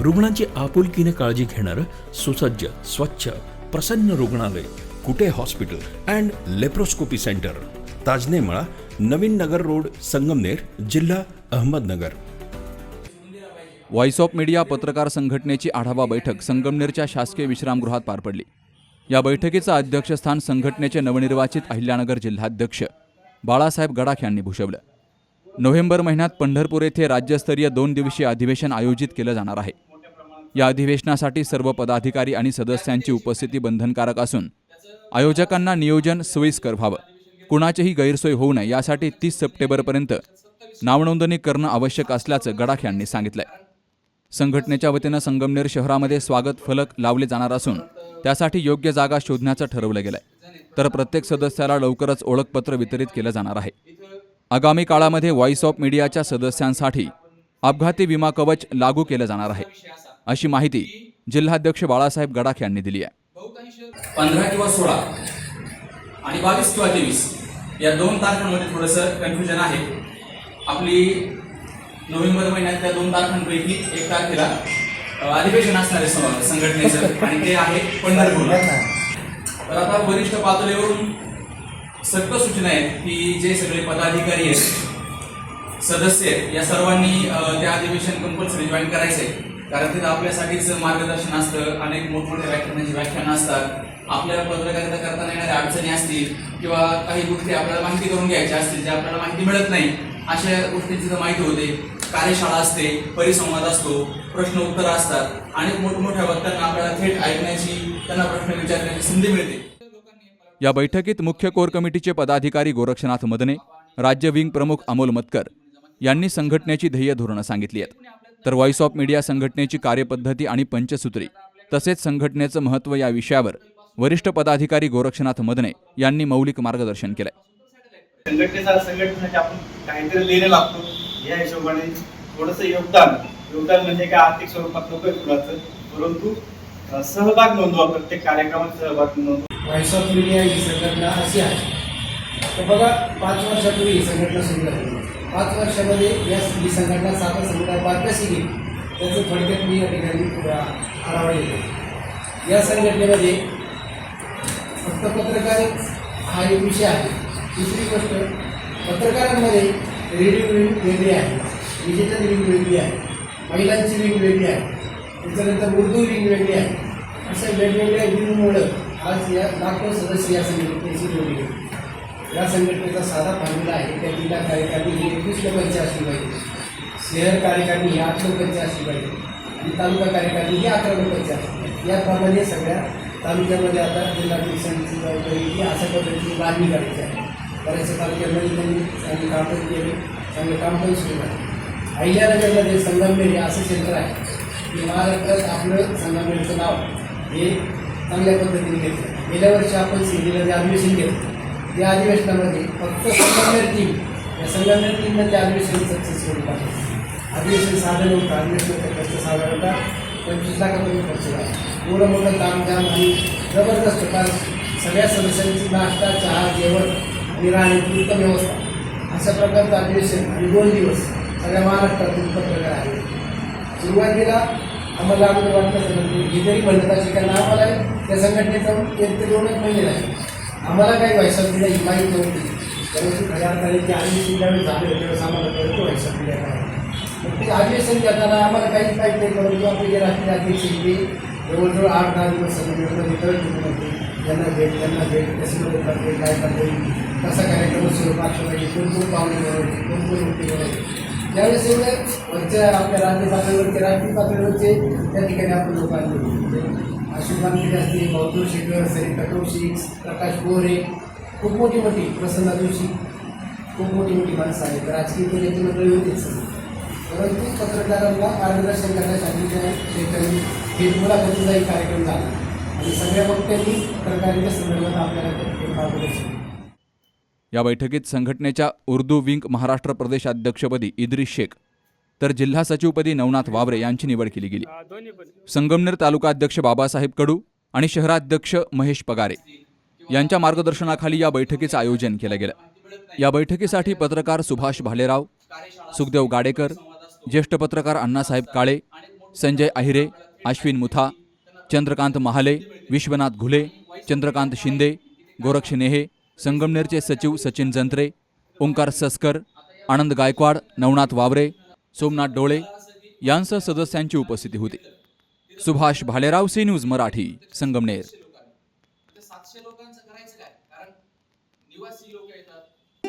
रुग्णांची आपुलकीने काळजी घेणारं सुसज्ज स्वच्छ प्रसन्न रुग्णालय Kute hospital and laparoscopy centre. Tajnemala Navin Nagar road Sangamner जिल्हा अहमदनगर. व्हॉइस ऑफ मीडिया पत्रकार संघटनेची आढावा बैठक संगमनेरच्या शासकीय विश्रामगृहात पार पडली. या बैठकीचं अध्यक्षस्थान संघटनेचे नवनिर्वाचित अहिल्यानगर जिल्हाध्यक्ष बाळासाहेब गडाख यांनी भूषवलं. नोव्हेंबर महिन्यात पंढरपूर येथे राज्यस्तरीय दोन दिवसीय अधिवेशन आयोजित केलं जाणार आहे. या अधिवेशनासाठी सर्व पदाधिकारी आणि सदस्यांची उपस्थिती बंधनकारक असून आयोजकांना नियोजन सोयीस्कर व्हावं. कुणाचीही गैरसोय होऊ नये यासाठी तीस सप्टेंबरपर्यंत नावनोंदणी करणं आवश्यक असल्याचं गडाख यांनी सांगितलंय. संघटनेच्या वतीनं संगमनेर शहरामध्ये स्वागत फलक लावले जाणार असून त्यासाठी योग्य जागा शोधण्याचं ठरवलं गेलंय. तर प्रत्येक सदस्याला लवकरच ओळखपत्र वितरित केलं जाणार आहे. आगामी काळामध्ये व्हॉइस ऑफ मीडियाच्या सदस्यांसाठी अपघाती विमा कवच लागू केलं जाणार आहे. अशी माहिती जिल्हाध्यक्ष बाळासाहेब गडाख यांनी दिली आहे. पंधरा किंवा सोळा आणि बावीस किंवा तेवीस या दोन तारखांमध्ये थोडंसं कन्फ्युजन आहे. आपली नोव्हेंबर महिन्यातल्या दोन तारखांपैकी एक तारखेला अधिवेशन असणार आहे संघटनेचं आणि ते आहे पंढरपूरला. तर आता वरिष्ठ पातळीवरून सक्त सूचना आहेत की जे सगळे पदाधिकारी आहेत सदस्य आहेत या सर्वांनी त्या ते अधिवेशन कंपल्सरी जॉईन करायचे कारण तिथं आपल्यासाठीच मार्गदर्शन असतं अनेक मोठमोठ्या व्याख्यानाची व्याख्यानं असतात. आपल्याला पत्रकारिता करताना येणाऱ्या अडचणी असतील किंवा काही गोष्टी आपल्याला माहिती करून घ्यायच्या असतील ज्या आपल्याला माहिती मिळत नाही अशा गोष्टींची तर माहिती होते. कार्यशाळा असते परिसंवाद असतो प्रश्न उत्तरं असतात. अनेक मोठमोठ्या वक्त्यांना आपल्याला थेट ऐकण्याची त्यांना प्रश्न विचारण्याची संधी मिळते. या बैठकीत मुख्य कोर कमिटीचे पदाधिकारी गोरक्षनाथ मदने राज्य विंग प्रमुख अमोल मतकर यांनी संघटनेची ध्येय धोरणं सांगितली आहेत. तर व्हॉइस ऑफ मीडिया संघटनेची कार्यपद्धती आणि पंचसूत्री तसेच संघटनेचं महत्त्व या विषयावर वरिष्ठ पदाधिकारी गोरक्षनाथ मदने यांनी मौलिक मार्गदर्शन केलंय. संघटनेचा संघटनेसाठी आपण काहीतरी देणं लागतो या हिशोबाने थोडंसं योगदान योगदान म्हणजे काय? आर्थिक स्वरूपात नको कुणाचं? परंतु सहभाग नोंदवा प्रत्येक कार्यक्रमात सहभाग नोंदवा. व्हॉइस ऑफ मीडिया ही संघटना अशी आहे. तर बघा पाच वर्षापूर्वी ही संघटना सुरू झाली. पाच वर्षामध्ये या ही संघटना साखर समुदाय पार गेली त्याचं थोडक्यात मी या ठिकाणी आढावा घेतो. या संघटनेमध्ये फक्त पत्रकार हा एक विषय आहे. दुसरी गोष्ट पत्रकारांमध्ये रेडिओ विंग वेगळी आहे डिजिटल रिंग वेगळी आहे महिलांची रिंग वेगळी आहे त्याच्यानंतर उर्दू रिंग वेगळी आहे. अशा वेगवेगळ्या रिंगमुळं आज या लाखो सदस्य या संघटनेशी जोडले गेले या संघटनेचा साधा फॉर्म्युला आहे त्या जिल्हा कार्यकारिणी ही एकवीस लोकांची असली पाहिजे. शहर कार्यकारिणी ही आठ लोकांची असली पाहिजे. आणि तालुका कार्यकारिणी ही अकरा लोकांची असली पाहिजे. याप्रमाणे सगळ्या तालुक्यामध्ये आता जिल्हा जिल्हाधिकाऱ्यांची जबाबदारी ही अशा पद्धतीची बांधणी करायची आहे. बऱ्याचशा तालुक्यामध्ये त्यांनी चांगले काम पण केले चांगले काम पण सुरू आहे. अहिल्यानगरमध्ये संगमनेर हे असं क्षेत्र आहे की महाराष्ट्रात आपलं संगमनेरचं नाव हे चांगल्या पद्धतीने घेतलं. गेल्या वर्षी आपण सिंधीला जे ॲडमिशन घेतलं. या अधिवेशनामध्ये फक्त संगमनेर टीम या संगमनेर टीमनं ते अधिवेशन सक्सेसफुल पाहिजे अधिवेशन साधन होतं अधिवेशनाचा खर्च साधारणतः पंचवीस लाखापर्यंत खर्च झाला. एवढं मोठं तामझाम आणि जबरदस्त कारण सगळ्या सदस्यांची नाश्ता चहा जेवण आणि राहण्याची उत्तम व्यवस्था. अशा प्रकारचं अधिवेशन आणि दोन दिवस सगळ्या महाराष्ट्रातून पत्रकार आहे सुरुवातीला आम्हाला अगोदर वाटलं सगळं हे जरी म्हणतात असेल कारण आम्हाला त्या संघटनेचा एक ते दोनच महिने नाही आम्हाला काही व्हायचं दिल्या ही माहीत नव्हती परंतु खऱ्या अर्थाने ते अधिवेशन ज्यावेळेस झाले त्यावेळेस आम्हाला कळतो व्हायचं दिल्या काय मग ते अधिवेशन घेताना आम्हाला काहीच माहीत नाही परंतु आपले जे राष्ट्रीय अध्यक्ष होते जवळजवळ आठ दहा दिवस संघटनेमध्ये कळत होते होते त्यांना भेट त्यांना भेट कशी मदत करते काय करते कसा कार्यक्रम स्वरूप पाहिजे म्हणजे कोण कोण पाहुणे बनवते कोण कोण गोष्टी बनवते त्यावेळेस एवढे वरच्या आपल्या राज्य पातळीवरचे राष्ट्रीय पातळीवरचे त्या ठिकाणी आपण लोकांनी आणले म्हणजे असतील बौद्धूर शेखर सरिता कौशिक प्रकाश गोरे खूप मोठी मोठी प्रसन्न जोशी खूप मोठी मोठी माणसं आहेत. राजकीय नेते मंडळी होतीच परंतु पत्रकारांना मार्गदर्शन करण्यासाठी त्या शेतकरी हे एक कार्यक्रम झाला आणि सगळ्या वक्त्यांनी सरकारच्या संदर्भात आपल्याला मार्गदर्शन या बैठकीत संघटनेच्या उर्दू विंग महाराष्ट्र प्रदेश अध्यक्षपदी इद्रिस शेख तर जिल्हा सचिवपदी नवनाथ वावरे यांची निवड केली गेली. संगमनेर तालुका अध्यक्ष बाबासाहेब कडू आणि शहराध्यक्ष महेश पगारे यांच्या मार्गदर्शनाखाली या बैठकीचं आयोजन केलं गेलं. या बैठकीसाठी पत्रकार सुभाष भालेराव सुखदेव गाडेकर ज्येष्ठ पत्रकार अण्णासाहेब काळे संजय अहिरे अश्विन मुथा चंद्रकांत महाले विश्वनाथ घुले चंद्रकांत शिंदे गोरक्ष नेहे संगमनेरचे सचिव सचिन जंत्रे ओंकार सस्कर आनंद गायकवाड नवनाथ वावरे सोमनाथ डोळे यांसह सदस्यांची उपस्थिती होती. Subhash Bhalerao C news Marathi Sangamner. सातशे लोकांचं करायचं काय? कारण निवासी लोक येतात.